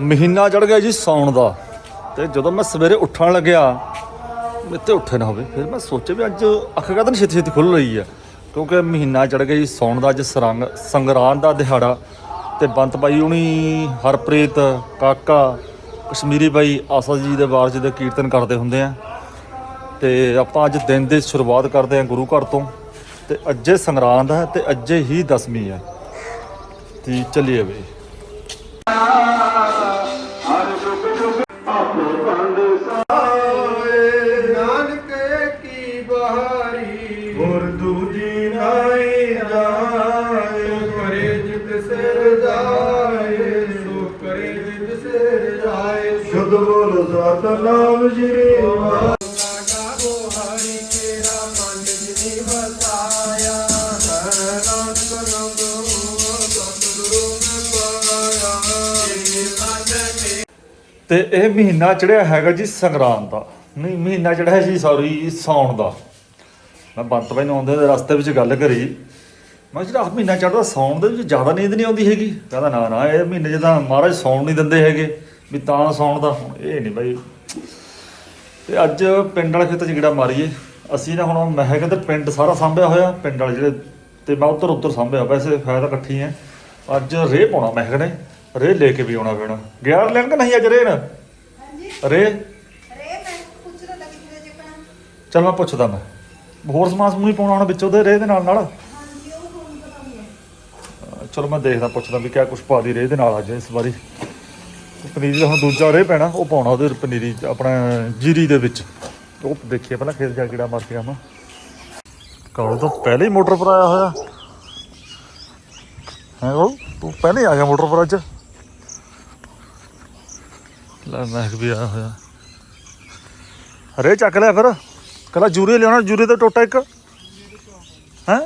ਮਹੀਨਾ ਚੜ ਗਿਆ ਜੀ ਸੌਣ ਦਾ। ਤੇ ਜਦੋਂ ਮੈਂ ਸਵੇਰੇ ਉੱਠਣ ਲੱਗਿਆ ਮੇਤੇ ਉੱਠੇ ਨਾ ਹੋਵੇ, ਫਿਰ ਮੈਂ ਸੋਚਿਆ ਵੀ ਅੱਜ ਅੱਖ ਕਦੋਂ ਛੇਤੀ ਛੇਤੀ ਖੁੱਲ ਰਹੀ ਹੈ ਕਿਉਂਕਿ ਮਹੀਨਾ ਚੜ ਗਿਆ ਜੀ ਸੌਣ ਦਾ ਅੱਜ ਸਰੰਗ ਸੰਗਰਾਂਦ ਦਾ ਦਿਹਾੜਾ। ਤੇ ਬੰਤ ਬਾਈ ਹੁਣੀ, ਹਰਪ੍ਰੀਤ, ਕਾਕਾ, ਕਸ਼ਮੀਰੀ ਬਾਈ ਆਸਾ ਜੀ ਦੇ ਵਾਰਜ ਦੇ ਕੀਰਤਨ ਕਰਦੇ ਹੁੰਦੇ ਆ। ਤੇ ਆਪਾਂ ਅੱਜ ਦਿਨ ਦੀ ਸ਼ੁਰੂਆਤ ਕਰਦੇ ਹਾਂ ਗੁਰੂ ਘਰ ਤੋਂ। ਤੇ ਅੱਜੇ ਸੰਗਰਾਂਦ ਹੈ ਤੇ ਅੱਜੇ ਹੀ ਦਸਵੀਂ ਹੈ ਤੇ ਚੱਲੀਏ ਬਈ ਸ਼ੁੱਧ ਬੋਲ ਸਤਨਾਮ ਸ੍ਰੀ ਵਾਹਿਗੁਰੂ ਤੇ ਇਹ ਮਹੀਨਾ ਚੜਿਆ ਹੈਗਾ ਜੀ ਸੰਗਰਾਂਦ ਦਾ। ਨਹੀਂ, ਮਹੀਨਾ ਚੜਿਆ ਜੀ ਸੌਰੀ ਸੌਣ ਦਾ। ਮੈਂ ਬੰਤ ਭਾਈ ਨੂੰ ਆਉਂਦੇ ਦੇ ਰਸਤੇ ਵਿੱਚ ਗੱਲ ਕਰੀ। ਮੈਂ ਕਿਹਾ ਜਿਹੜਾ ਆਹ ਮਹੀਨਾ ਚੜਦਾ ਸੌਣ ਦੇ ਵਿੱਚ ਜ਼ਿਆਦਾ ਨੀਂਦ ਨਹੀਂ ਆਉਂਦੀ ਹੈਗੀ। ਕਹਿੰਦਾ ਨਾ ਨਾ, ਇਹ ਮਹੀਨੇ 'ਚ ਤਾਂ ਮਹਾਰਾਜ ਸੌਣ ਨਹੀਂ ਦਿੰਦੇ ਹੈਗੇ। ਵੀ ਤਾਂ ਸੌਣ ਦਾ ਹੁਣ ਇਹ ਨਹੀਂ ਬਾਈ। ਤੇ ਅੱਜ ਪਿੰਡ ਵਾਲੇ ਖੇਤਾਂ 'ਚ ਗੇੜਾ ਮਾਰੀਏ। ਅਸੀਂ ਨਾ ਹੁਣ ਮੈਂ ਕਹਿੰਦਾ ਪਿੰਡ ਸਾਰਾ ਸਾਂਭਿਆ ਹੋਇਆ ਪਿੰਡ ਵਾਲੇ ਜਿਹੜੇ ਤੇ ਮੈਂ ਉੱਧਰ ਉੱਧਰ ਸਾਂਭਿਆ ਵੈਸੇ ਫਾਇਦਾ ਇਕੱਠੀ ਹੈ ਅੱਜ ਰੇਹ ਪਾਉਣਾ ਮੈਂ ਕਹਿੰਦਾ ਰੇਹ ਲੈ ਕੇ ਵੀ ਆਉਣਾ ਪੈਣਾ। ਗਿਆ ਲੈਣ ਕਿ ਨਹੀਂ ਅੱਜ ਰੇਹ ਨਾ? ਹਾਂਜੀ। ਰੇ ਚੱਲ ਮੈਂ ਪੁੱਛਦਾ ਮੈਂ। ਹੋਰ ਸਮਾਨ ਸਮੂਹ ਹੀ ਪਾਉਣਾ ਹੁਣ ਵਿੱਚ ਉਹਦੇ ਰੇਹ ਦੇ ਨਾਲ ਨਾਲ? ਹਾਂਜੀ ਉਹ ਤੁਹਾਨੂੰ ਪਤਾ ਨਹੀਂ ਹੈ। ਅਹ ਚਲੋ ਮੈਂ ਦੇਖਦਾ ਪੁੱਛਦਾ ਵੀ ਕਿਆ ਕੁਛ ਪਾ ਦੀ ਰੇਹ ਦੇ ਨਾਲ ਅੱਜ ਇਸ ਵਾਰੀ। ਪਨੀਰੀ ਦਾ ਹੁਣ ਦੂਜਾ ਰੇਹ ਪੈਣਾ, ਉਹ ਪਾਉਣਾ ਉਹਦੇ ਪਨੀਰੀ, ਆਪਣਾ ਜੀਰੀ ਦੇ ਵਿੱਚ। ਉਹ ਦੇਖੀਏ ਪਹਿਲਾਂ ਖੇਤ ਜਾ ਕਿਹੜਾ ਮਾਰ ਕੇ ਆਵਾਂ ਕਾਲੋ ਤਾਂ ਪਹਿਲੇ ਹੀ ਮੋਟਰ ਪਰ ਆਇਆ ਹੋਇਆ। ਹੈ ਉਹ ਤੂੰ ਪਹਿਲੇ ਆ ਗਿਆ ਮੋਟਰ ਪਰ ਅੱਜ। ਲੈ ਮੈਂ ਵੀ ਆਇਆ ਹੋਇਆ। ਰੇ ਚੱਕ ਲਿਆ ਫਿਰ। ਕਹਿੰਦਾ ਜੂਰੇ ਲਿਆਉਣਾ, ਜੂਰੇ ਦਾ ਟੋਟਾ ਇੱਕ। ਹੈ?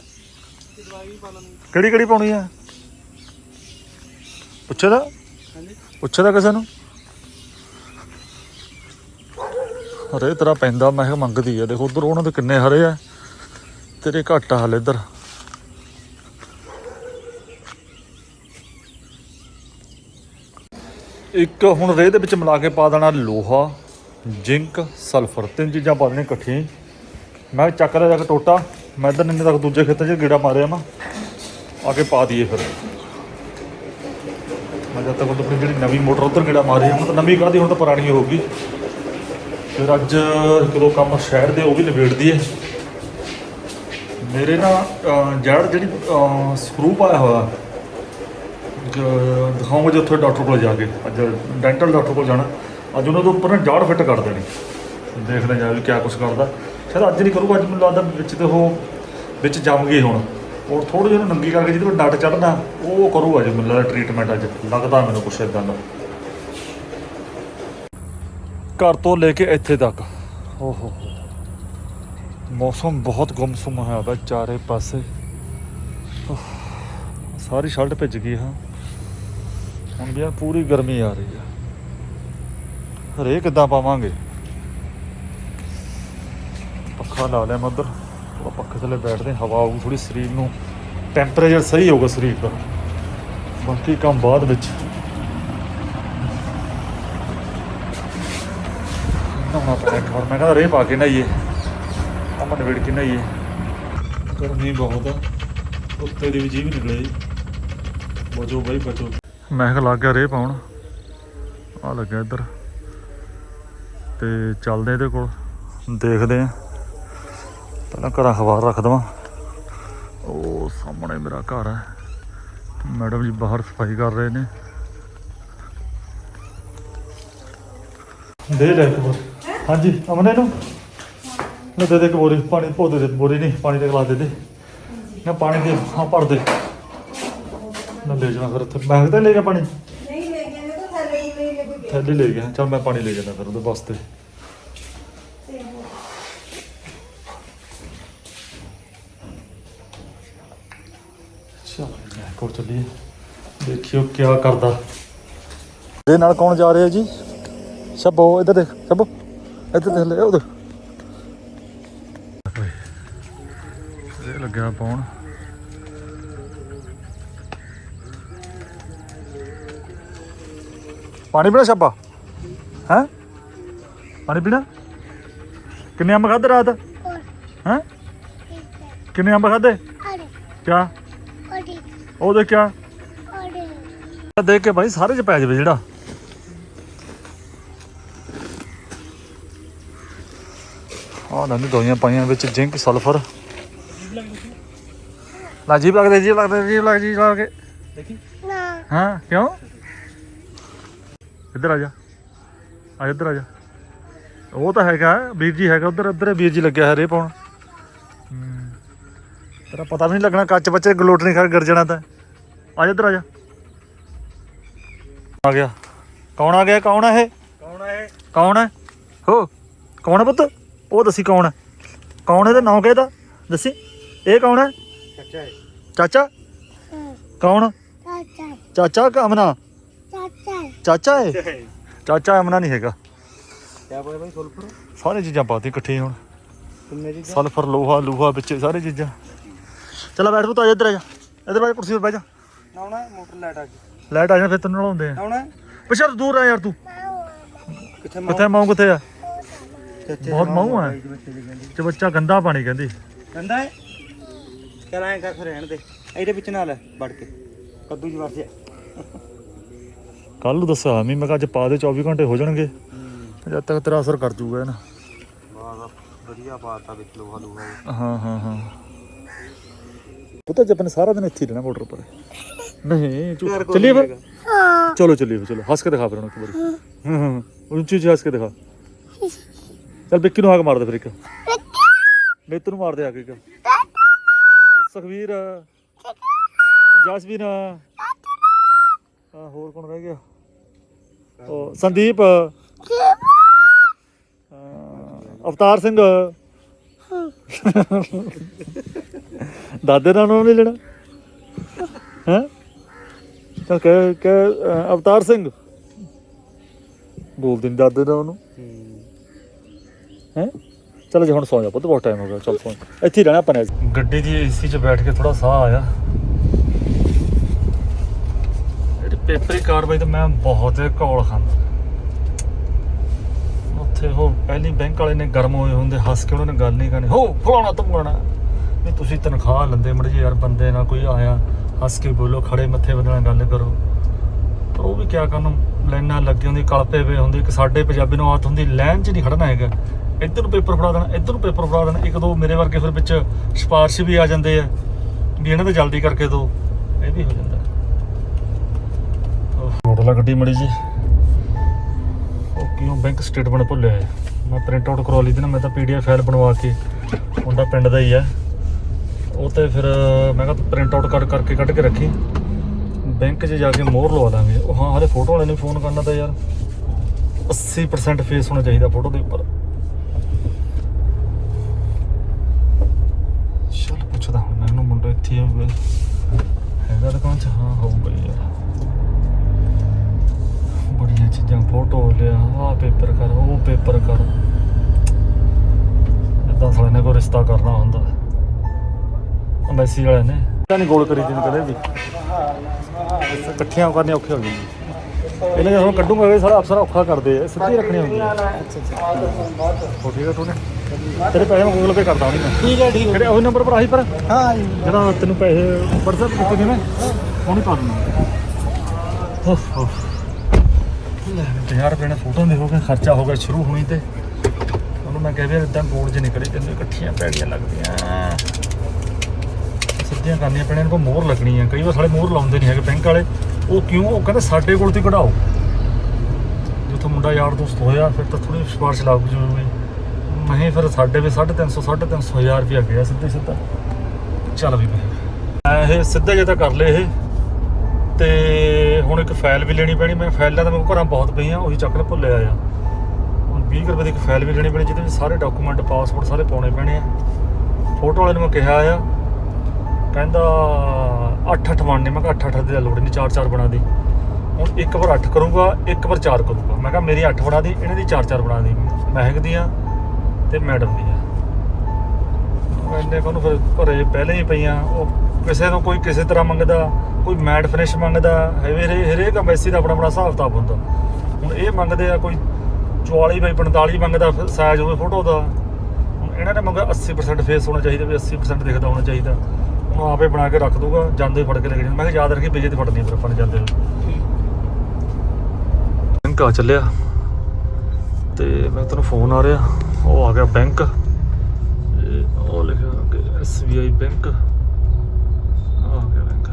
ਕਿਹੜੀ ਕਿਹੜੀ ਪਾਉਣੀ ਆ? ਪੁੱਛੇ ਦਾ ਪੁੱਛੇ ਦਾ ਕਿਸੇ ਨੂੰ? ਹਰੇ ਤੇਰਾ ਪੈਂਦਾ, ਮੈਂ ਕਿਹਾ ਮੰਗਦੀ ਆ। ਦੇਖੋ, ਉਧਰ ਉਹਨਾਂ ਦੇ ਕਿੰਨੇ ਹਰੇ ਆ। ਤੇਰੇ ਘੱਟ ਆ ਹਲੇ ਇੱਧਰ। ਇੱਕ ਹੁਣ ਰੇਹ ਦੇ ਵਿੱਚ ਮਿਲਾ ਕੇ ਪਾ ਦੇਣਾ ਲੋਹਾ, ਜ਼ਿੰਕ, ਸਲਫਰ। ਤਿੰਨ ਚੀਜ਼ਾਂ ਪਾ ਦੇਣੀਆਂ ਇਕੱਠੀਆਂ ਹੀ। ਮੈਂ ਚੱਕ ਲਿਆ ਜਾ ਕੇ ਟੋਟਾ। ਮੈਂ ਇੱਧਰ ਨਿੰਨੇ ਤੱਕ ਦੂਜੇ ਖੇਤਾਂ 'ਚ ਗੇੜਾ ਮਾਰਿਆ ਮੈਂ ਆ ਕੇ ਪਾ ਦਈਏ ਫਿਰ। ਮੈਂ ਜਦ ਤੱਕ ਆਪਣੀ ਜਿਹੜੀ ਨਵੀਂ ਮੋਟਰ ਉਧਰ ਗੇੜਾ ਮਾਰੀ ਹੁਣ ਤਾਂ ਨਵੀਂ ਕਾਹਦੀ ਹੁਣ ਤਾਂ ਪੁਰਾਣੀ ਹੋ ਗਈ ਫਿਰ ਅੱਜ ਇੱਕ ਦੋ ਕੰਮ ਸ਼ਹਿਰ ਦੇ ਉਹ ਵੀ ਨਿਬੇੜ ਦਈਏ ਮੇਰੇ ਨਾ ਅਹ, ਜੜ ਜਿਹੜੀ ਸਕਰੂ ਪਾਇਆ ਹੋਇਆ ਜ- ਦਿਖਾਉਂਗਾ ਜੇ ਉੱਥੇ ਡਾਕਟਰ ਕੋਲ ਜਾ ਕੇ। ਅੱਜ ਡੈਂਟਲ ਡਾਕਟਰ ਕੋਲ ਜਾਣਾ। ਅੱਜ ਉਹਨਾਂ ਦੇ ਉੱਪਰ ਨਾ ਜੜ ਫਿੱਟ ਕਰ ਦੇਣੀ। ਦੇਖਦੇ ਜਾ ਵੀ ਕਿਆ ਕੁਛ ਕਰਦਾ। ਸ਼ਾਇਦ ਅੱਜ ਨਹੀਂ ਕਰੂਗਾ ਅੱਜ ਮੈਨੂੰ ਲੱਗਦਾ ਵਿੱਚ ਤੇ ਉਹ ਵਿੱਚ ਜੰਮ ਗਈ ਹੁਣ। ਉਹ ਥੋੜੀ ਜਿਹੀ ਨੰਗੀ ਕਰਕੇ ਜਿਹਦੇ ਕੋਲ ਡੱਟ ਚੜਨਾ ਉਹ ਕਰੂਗਾ ਅੱਜ ਮੈਨੂੰ ਲੱਗਦਾ ਟ੍ਰੀਟਮੈਂਟ ਅੱਜ। ਲੱਗਦਾ ਮੈਨੂੰ ਕੁਛ ਇਦਾਂ ਦਾ। ਘਰ ਤੋਂ ਲੈ ਕੇ ਇੱਥੇ ਤੱਕ। ਓਹੋ ਹੋ। ਹੋ ਮੌਸਮ ਬਹੁਤ ਗੁੰਮਸੁੰਮ ਹੋਇਆ ਵਾ ਚਾਰੇ ਪਾਸੇ। ਸਾਰੀ ਸ਼ਰਟ ਭਿੱਜ ਗਈ ਹਾਂ। ਹੁਣ ਵੀ ਆ ਪੂਰੀ ਗਰਮੀ ਆ ਰਹੀ ਆ। ਹਰੇ ਕਿੱਦਾਂ ਪਾਵਾਂਗੇ? ਪੱਖਾ ਲਾ ਲਿਆ ਮੈਂ ਉਧਰ। ਥੋੜਾ ਪੱਖੇ ਥੱਲੇ ਬੈਠਦੇ ਹਾਂ, ਹਵਾ ਆਊਗੀ ਥੋੜੀ ਸਰੀਰ ਨੂੰ ਟੈਂਪਰੇਚਰ ਸਹੀ ਹੋਊਗਾ ਸਰੀਰ ਦਾ। ਬਾਕੀ ਕੰਮ ਬਾਅਦ ਵਿੱਚ। ਨਹਾਉਣਾ ਪੈਣਾ ਇੱਕ ਮੈਂ ਕਹਿੰਦਾ ਰੇ ਪਾ ਕੇ ਨਹਾਈਏ। ਅਮਨ ਵੇੜ ਕੇ ਨਹਾਈਏ। ਗਰਮੀ ਬਹੁਤ ਆ ਉੱਤੇ ਦੀ ਵੀ ਜੀਭ ਨਿਕਲੇ ਜੀ। ਬਚੋ ਬਾਈ ਬਚੋ। ਮੈਂ ਕਿਹਾ ਲੱਗ ਗਿਆ ਰੇਹ ਪਾਉਣ। ਆ ਲੱਗਿਆ ਇੱਧਰ। ਤੇ ਚੱਲਦੇ ਇਹਦੇ ਕੋਲ। ਦੇਖਦੇ ਆ ਪਹਿਲਾਂ ਘਰਾਂ ਹਵਾ ਰੱਖ ਦਵਾਂ। ਉਹ ਸਾਹਮਣੇ ਮੇਰਾ ਘਰ ਹੈ। ਮੈਡਮ ਜੀ ਬਾਹਰ ਸਫ਼ਾਈ ਕਰ ਰਹੇ ਨੇ। ਦੇ ਲੈ ਇੱਕ ਬੋਰੀ। ਹਾਂਜੀ ਅਮਨੇ ਨੂੰ? ਨਾ ਦੇ ਦੇ ਇੱਕ ਬੋਰੀ ਪਾਣੀ ਪੋ ਦੇ ਦੇ ਬੋਰੀ ਨਹੀਂ ਪਾਣੀ ਦੇ ਗਲਾਸ ਦੇ ਦੇ। ਨਾ ਪਾਣੀ ਦੇ ਹਾਂ ਭਰ ਦੇ। ਨਾ ਲੈ ਜਾਣਾ ਫਿਰ ਉੱਥੇ। ਮੈਂ ਤਾਂ ਲੈ ਗਿਆ ਪਾਣੀ? ਨਹੀਂ ਲੈ ਗਏ ਮੈਂ ਤਾਂ ਥੱਲੇ ਹੀ ਲੈ ਕੇ ਥੈਲੀ ਲੈ ਗਿਆ। ਚਲ ਮੈਂ ਪਾਣੀ ਲੈ ਜਾਂਦਾ ਫਿਰ ਉਹਦੇ ਵਾਸਤੇ। ਕੋਲ ਚੱਲੀਏ ਦੇਖਿਓ ਕੀ ਕਰਦਾ। ਦੇ ਨਾਲ ਕੌਣ ਜਾ ਰਿਹਾ ਜੀ? ਸ਼ਬੋ ਇੱਧਰ ਦੇਖ ਸ਼ਬੋ। ਇੱਧਰ ਦੇਖ ਲੈ ਉਹ ਦੇਖ। ਇਹ ਲੱਗਿਆ ਪਾਉਣ। ਪਾਣੀ ਪੀਣਾ ਛਾਪਾ ਹੈ? ਪਾਣੀ ਪੀਣਾ? ਕਿੰਨੇ ਅੰਬ ਖਾਦੇ ਰਾਤ? ਹੈ? ਕਿੰਨੇ ਅੰਬ ਖਾਦੇ ਕਿਆ? ਉਹ ਦੇਖ ਕਿਆ? ਦੇਖ ਕੇ ਭਾਈ ਸਾਰੇ ਚ ਪੈ ਜਾਵੇ ਜਿਹੜਾ। ਆਹ ਨੰਨੀ ਦਵਾਈਆਂ ਪਾਈਆਂ ਵਿੱਚ ਜ਼ਿੰਕ ਸਲਫਰ। ਲਾ ਜੀਬ ਲੱਗਦੇ ਜੀਬ ਲੱਗਦੇ ਜੀਬ ਲੱਗ ਜੀ ਲਾ ਕੇ। ਦੇਖੀ? ਹਾਂ? ਕਿਉਂ? ਇੱਧਰ ਆ ਜਾ। ਆ ਇੱਧਰ ਆ ਜਾ। ਉਹ ਤਾਂ ਹੈਗਾ ਵੀਰ ਜੀ ਹੈਗਾ ਉਧਰ ਉਧਰ ਵੀਰ ਜੀ ਲੱਗਿਆ ਹੈ ਰੇ ਪਾਉਣ। ਤੇਰਾ ਪਤਾ ਵੀ ਨਹੀਂ ਲੱਗਣਾ ਕੱਚ ਬੱਚੇ ਗਲੋਟ ਨਹੀਂ ਖਾ ਕੇ ਗੜ ਜਾਣਾ ਤਾਂ। ਆ ਜਾ ਇੱਧਰ ਆ ਜਾ। ਆ ਗਿਆ। ਕੌਣ ਆ ਗਿਆ? ਕੌਣ ਹੈ ਇਹ? ਕੌਣ ਹੈ ਕੌਣ ਹੈ ਹੋ ਕੌਣ ਪੁੱਤ? ਉਹ ਦੱਸੀ ਕੌਣ ਹੈ ਕੌਣ ਇਹਦਾ? ਨਾਂ ਕਿਹਦਾ? ਦੱਸੀ। ਇਹ ਕੌਣ ਹੈ ਚਾਚਾ ਹੈ ਚਾਚਾ? ਕੌਣ? ਚਾਚਾ ਕਮਨਾ ਚਾਚਾ ਹੈ ਚਾਚਾ ਅਮਨਾ ਨਹੀਂ ਹੈਗਾ। ਕਿਆ ਪਾਇਆ ਭਾਈ ਸੁਲਫਰ ਸਾਰੇ ਚੀਜ਼ਾਂ ਪਾਤੀ ਇਕੱਠੇ ਹੁਣ। ਸਲਫਰ ਲੋਹਾ ਲੂਹਾ ਵਿੱਚ ਸਾਰੇ ਚੀਜ਼ਾਂ। ਚੱਲ ਬੈਠ ਪੁੱਤ ਆ ਜਾ ਇੱਧਰ ਆ ਜਾ। ਇੱਧਰ ਬੈਠ ਕੁਰਸੀ 'ਤੇ ਬਹਿ ਜਾ। ਆਉਣਾ ਮੋਟਰ ਲਾਈਟ ਆ ਗਈ। ਲਾਈਟ ਆ ਜਾ ਫਿਰ ਤੈਨੂੰ ਨਲਾਉਂਦੇ ਆ। ਆਉਣਾ ਪਿਛੜ ਦੂਰ ਆ ਯਾਰ ਤੂੰ। ਕਿੱਥੇ ਕਿੱਥੇ ਮਾਉ ਕਿੱਥੇ ਆ? ਬਹੁਤ ਦੀ ਕਹਿੰਦੀ। ਤੇ ਬੱਚਾ ਗੰਦਾ ਪਾਣੀ ਕਹਿੰਦੀ। ਕਹਿੰਦਾ ਹੈ? ਚਲ ਐਂ ਕਰ ਫਿਰ ਰਹਿਣ ਦੇ। ਇਹਦੇ ਵਿੱਚ ਨਾ ਲੈ ਵੜ ਕੇ। ਕੱਦੂ ਜਵਾਰ ਤੇ ਕੱਲ ਨੂੰ ਦੱਸਿਆ ਮੈਂ ਮੈਂ ਅੱਜ ਪਾ ਦੇ 24 ਘੰਟੇ ਹੋ ਜਾਣਗੇ। ਜਦ ਤੱਕ ਤੇਰਾ ਅਸਰ ਕਰ ਜੂਗਾ ਨਾ। ਵਧੀਆ ਪਾਤਾ ਵਿੱਚ ਲੋਹਾ ਲੋਹਾ ਹਾਂ ਹਾਂ ਹਾਂ। ਪੁੱਤ ਜਪਨ ਸਾਰਾ ਦਿਨ ਇੱਥੇ ਹੀ ਰਹਿਣਾ ਮੋਟਰ ਪਰ ਨਹੀਂ ਝੂਠ। ਚੱਲੀਏ ਫਿਰ। ਚਲੋ ਚੱਲੀਏ ਫਿਰ ਚਲੋ। ਹੱਸ ਕੇ ਦਿਖਾ ਫਿਰ ਉਹਨੂੰ ਇੱਕ ਵਾਰੀ। ਹਾਂ। ਹਾਂ ਉੱਚੀ ਉੱਚੀ ਹੱਸ ਕੇ ਦਿਖਾ। ਚੱਲ ਵਿੱਕੀ ਨੂੰ ਹਾਕ ਮਾਰ ਦੇ ਫਿਰ ਇੱਕ। ਨੇਤਰ ਨੂੰ ਮਾਰ ਦੇ ਆ ਕੇ ਇੱਕ। ਸੁਖਵੀਰ। ਜਸਵੀਰ ਹਾਂ ਹੋਰ ਕੌਣ ਰਹਿ ਗਿਆ? ਉਹ ਸੰਦੀਪ। ਹਾਂ, ਅਵਤਾਰ ਸਿੰਘ। ਦਾਦੇ ਦਾ ਨਾਮ ਨਹੀਂ ਲੈਣਾ? ਹੈ? ਤਾਂ ਕਹਿ ਕਹਿ ਅਵਤਾਰ ਸਿੰਘ। ਬੋਲਦੇ ਨਹੀਂ ਦਾਦੇ ਦਾ ਉਹਨੂੰ। ਹੈ? ਚਲ ਜੀ ਹੁਣ ਸੌ ਜਾ ਪੁੱਤ, ਬਹੁਤ ਟਾਈਮ ਹੋ ਗਿਆ। ਚਲ ਸੌ ਇੱਥੇ ਰਹਿਣਾ ਆਪਾਂ ਨੇ ਗੱਡੀ ਦੀ ਏਸੀ 'ਚ ਬੈਠ ਕੇ ਥੋੜਾ ਸਾਹ ਆਇਆ। ਇਹ ਪੇਪਰੀ ਕਾਰਵਾਈ ਤਾਂ ਮੈਂ ਬਹੁਤ ਘੋਲ ਖਾਂਦਾ। ਉੱਥੇ ਉਹ ਪਹਿਲੀ ਬੈਂਕ ਵਾਲੇ ਨੇ ਗਰਮ ਹੋਏ ਹੁੰਦੇ, ਹੱਸ ਕੇ ਉਹਨਾਂ ਨੇ ਗੱਲ ਨਹੀਂ ਕਰਨੀ। ਹੋ, ਫਲਾਣਾ ਧਮਕਾਣਾ ਵੀ ਤੁਸੀਂ ਤਨਖਾਹ ਲੰਦੇ ਮੜ ਜੇ ਯਾਰ ਬੰਦੇ ਨਾਲ ਕੋਈ ਆਇਆ ਹੱਸ ਕੇ ਬੋਲੋ ਖੜੇ ਮੱਥੇ ਬੰਦੇ ਨਾਲ ਗੱਲ ਕਰੋ। ਪਰ ਉਹ ਵੀ ਕਿਆ ਕਰਨ ਲਾਈਨਾਂ ਲੱਗੀ ਹੁੰਦੀ ਕਲਪੇ ਪਏ ਹੁੰਦੇ ਕਿ ਸਾਡੇ ਪੰਜਾਬੀ ਨੂੰ ਆਦਤ ਹੁੰਦੀ ਲਾਈਨ 'ਚ ਨਹੀਂ ਖੜਨਾ ਹੈਗਾ। ਇੱਧਰ ਨੂੰ ਪੇਪਰ ਫੜਾ ਦੇਣਾ ਇੱਧਰ ਨੂੰ ਪੇਪਰ ਫੜਾ ਦੇਣਾ ਇੱਕ ਦੋ ਮੇਰੇ ਵਰਗੇ ਫਿਰ ਵਿੱਚ ਸਿਫਾਰਿਸ਼ ਵੀ ਆ ਜਾਂਦੇ ਆ ਵੀ ਇਹਨਾਂ ਤੇ ਜਲਦੀ ਕਰਕੇ ਦੋ ਇਹ ਵੀ ਹੋ ਜਾਂਦਾ। ਉਹ ਫੋਟੋ ਲਾ ਗੱਡੀ ਮੜੀ ਜੀ ਉਹ ਕਿਉਂ ਬੈਂਕ ਸਟੇਟਮੈਂਟ ਭੁੱਲਿਆ ਮੈਂ ਪ੍ਰਿੰਟ ਆਊਟ ਕਰਵਾ ਲਈ ਤੇ ਨਾ ਮੈਂ ਤਾਂ ਪੀਡੀਐਫ ਫਾਈਲ ਬਣਵਾ ਕੇ ਮੁੰਡਾ ਪਿੰਡ ਦਾ ਹੀ ਆ। ਉਹ ਤੇ ਫਿਰ ਮੈਂ ਕਿਹਾ ਪ੍ਰਿੰਟ ਆਊਟ ਕਰ ਕਰਕੇ ਕੱਢ ਕੇ ਰੱਖੀ। ਬੈਂਕ 'ਚ ਜਾ ਕੇ ਮੋਹਰ ਲਵਾ ਲਾਂਗੇ ਉਹ ਹਾਂ, ਹਲੇ ਫੋਟੋ ਵਾਲੇ ਨੂੰ ਫੋਨ ਕਰਨਾ ਤਾਂ ਯਾਰ। 80% ਫੇਸ ਹੋਣਾ ਚਾਹੀਦਾ ਫੋਟੋ ਦੇ ਉੱਪਰ। ਚੱਲ ਪੁੱਛਦਾ ਹੁਣ ਮੈਂ ਮੁੰਡਾ ਇੱਥੇ ਹੀ ਹੈਗਾ ਦੁਕਾਨ 'ਚ? ਹਾਂ, ਹੋਊਗਾ ਯਾਰ। ਬੜੀਆਂ ਚੀਜ਼ਾਂ ਫੋਟੋ ਲਿਆ, ਆਹ ਪੇਪਰ ਕਰ, ਉਹ ਪੇਪਰ ਕਰ। ਇਦਾਂ ਸਾਲੇ ਨੇ ਕੋਈ ਰਿਸ਼ਤਾ ਕਰਨਾ ਹੁੰਦਾ। ਅੰਬੈਸੀ ਵਾਲੇ ਨੇ ਤਾਂ ਨਹੀਂ ਗੋਲ ਕਰੀ ਦਿਨ ਕਦੇ ਵੀ। ਇਕੱਠੀਆਂ ਕਰਨੀਆਂ ਔਖੀਆਂ ਹੋ ਜਾਂਦੀਆਂ। ਇਹਨਾਂ ਜਦੋਂ ਕੱਢੂਗਾ ਇਹ ਸਾਰਾ ਅਫਸਰ ਔਖਾ ਕਰਦੇ ਆ ਸਿੱਧੀ ਰੱਖਣੀ ਹੁੰਦੀ ਆ ਅੱਛਾ ਅੱਛਾ ਹੋ ਠੀਕ ਹੈ ਤੇਰੇ ਪੈਸੇ ਮੈਂ ਗੂਗਲ ਪੇ ਕਰਦਾ ਹੁਣੀ ਮੈਂ। ਠੀਕ ਹੈ ਠੀਕ ਕਿਹੜੇ ਉਹੀ ਨੰਬਰ ਪਰ ਆਹੀ ਪਰ? ਹਾਂ ਜਿਹੜਾ ਤੈਨੂੰ ਪੈਸੇ WhatsApp ਕੀਤੇ ਨੇ ਮੈਂ ਹੁਣੀ ਪਾ ਦੂੰਗਾ ਹੋ ਹੋ ਲੈ 1000 ਰੁਪਏ ਨੇ ਫੋਟੋ ਦੇ ਹੋ ਗਏ ਖਰਚਾ ਹੋ ਗਿਆ ਸ਼ੁਰੂ ਹੋਣੀ ਤੇ। ਉਹਨੂੰ ਮੈਂ ਕਿਹਾ ਵੀ ਇਦਾਂ ਗੋਲ ਚ ਨਿਕਲੇ ਤੈਨੂੰ ਇਕੱਠੀਆਂ ਪੈੜੀਆਂ ਲੱਗਦੀਆਂ। ਸਿੱਧੀਆਂ ਕਰਨੀਆਂ ਪੈਣੀਆਂ, ਇਹਨਾਂ ਕੋ ਮੋਹਰ ਲੱਗਣੀ ਆ। ਕਈ ਵਾਰ ਸਾਲੇ ਮੋਹਰ ਲਾਉਂਦੇ ਨਹੀਂ ਹੈਗੇ ਬੈਂਕ ਵਾਲੇ। ਉਹ ਕਿਉਂ? ਉਹ ਕਹਿੰਦੇ ਸਾਡੇ ਕੋਲ ਤੇ ਕਢਾਓ। ਜਿੱਥੋਂ ਮੁੰਡਾ ਯਾਰ ਦੋਸਤ ਹੋਇਆ, ਫਿਰ ਤਾਂ ਥੋੜੀ ਸਿਫਾਰਿਸ਼ ਲੱਗ ਜੂਗੀ ਮੈਂ ਫਿਰ ਸਾਡੇ ਵੀ 350 350 ਹਜ਼ਾਰ ਰੁਪਇਆ ਗਿਆ ਸਿੱਧੇ ਸਿੱਧਾ। ਚੱਲ ਵੀ ਮੈਂ। ਮੈਂ ਇਹ ਸਿੱਧਾ ਜਿਹਾ ਤਾਂ ਕਰ ਲਏ ਇਹ। ਤੇ ਹੁਣ ਇੱਕ ਫਾਈਲ ਵੀ ਲੈਣੀ ਪੈਣੀ। ਮੈਂ ਫਾਈਲਾਂ ਤਾਂ ਮੇਰੇ ਕੋਲ ਘਰਾਂ ਬਹੁਤ ਪਈਆਂ, ਉਹੀ ਚੱਕਰ ਭੁੱਲਿਆ ਆ ਹੁਣ 20 ਕੁ ਰੁਪਏ ਦੀ ਇੱਕ ਫਾਈਲ ਵੀ ਲੈਣੀ ਪੈਣੀ, ਜਿਹਦੇ ਵਿੱਚ ਸਾਰੇ ਡਾਕੂਮੈਂਟ ਪਾਸਪੋਰਟ ਸਾਰੇ ਪਾਉਣੇ ਪੈਣੇ ਆ। ਫੋਟੋ ਵਾਲੇ ਨੂੰ ਮੈਂ ਕਿਹਾ ਆ ਕਹਿੰਦਾ 8-8 ਬਣਨੇ। ਮੈਂ ਕਿਹਾ 8-8 ਦੀ ਤਾਂ ਲੋੜ ਨਹੀਂ 4-4 ਬਣਾ ਦੀ। ਹੁਣ ਇੱਕ ਵਾਰ 8 ਕਰੂੰਗਾ, ਇੱਕ ਵਾਰ 4 ਕਰੂੰਗਾ। ਮੈਂ ਕਿਹਾ ਮੇਰੀ 8 ਬਣਾ ਦੀ, ਇਹਨਾਂ ਦੀ 4-4 ਬਣਾ ਦੀ। ਮਹਿਕ ਦੀਆਂ ਤੇ ਮੈਡਮ ਦੀਆਂ ਉਹ ਇੰਨੇ ਫਿਰ ਘਰੇ ਪਹਿਲੇ ਹੀ ਪਈਆਂ। ਉਹ ਕਿਸੇ ਨੂੰ ਕੋਈ ਕਿਸੇ ਤਰ੍ਹਾਂ ਮੰਗਦਾ, ਕੋਈ ਮੈਟ ਫਿਨਿਸ਼ ਮੰਗਦਾ ਹਰੇ ਹਰੇਕ ਅੰਬੈਸੀ ਦਾ ਆਪਣਾ ਆਪਣਾ ਹਿਸਾਬ ਕਿਤਾਬ ਹੁੰਦਾ। ਹੁਣ ਇਹ ਮੰਗਦੇ ਆ ਕੋਈ 44 ਬਾਈ 45 ਮੰਗਦਾ ਸਾਈਜ਼ ਹੋਵੇ ਫੋਟੋ ਦਾ। ਹੁਣ ਇਹਨਾਂ ਨੇ ਮੰਗਿਆ 80% ਫੇਸ ਹੋਣਾ ਚਾਹੀਦਾ, ਵੀ 80% ਦਿਖਦਾ ਹੋਣਾ ਚਾਹੀਦਾ। ਹੁਣ ਆਪੇ ਬਣਾ ਕੇ ਰੱਖ ਦੂਗਾ ਜਾਂਦੇ ਫੜ ਕੇ ਲੈ ਕੇ ਜਾਂਦੇ ਮੈਂ ਕਿਹਾ ਯਾਦ ਰੱਖੀ ਬੀਜੇ ਤੇ ਫੜਨੀ ਫਿਰ ਆਪਾਂ ਨੇ ਜਾਂਦੇ ਬੈਂਕ ਆ ਚੱਲਿਆ। ਤੇ ਮੈਂ ਤੈਨੂੰ ਫੋਨ ਆ ਰਿਹਾ। ਉਹ ਆ ਗਿਆ ਬੈਂਕ। ਇਹ ਉਹ ਲਿਖਿਆ ਕਿ SBI ਬੈਂਕ। ਆ ਗਿਆ ਬੈਂਕ।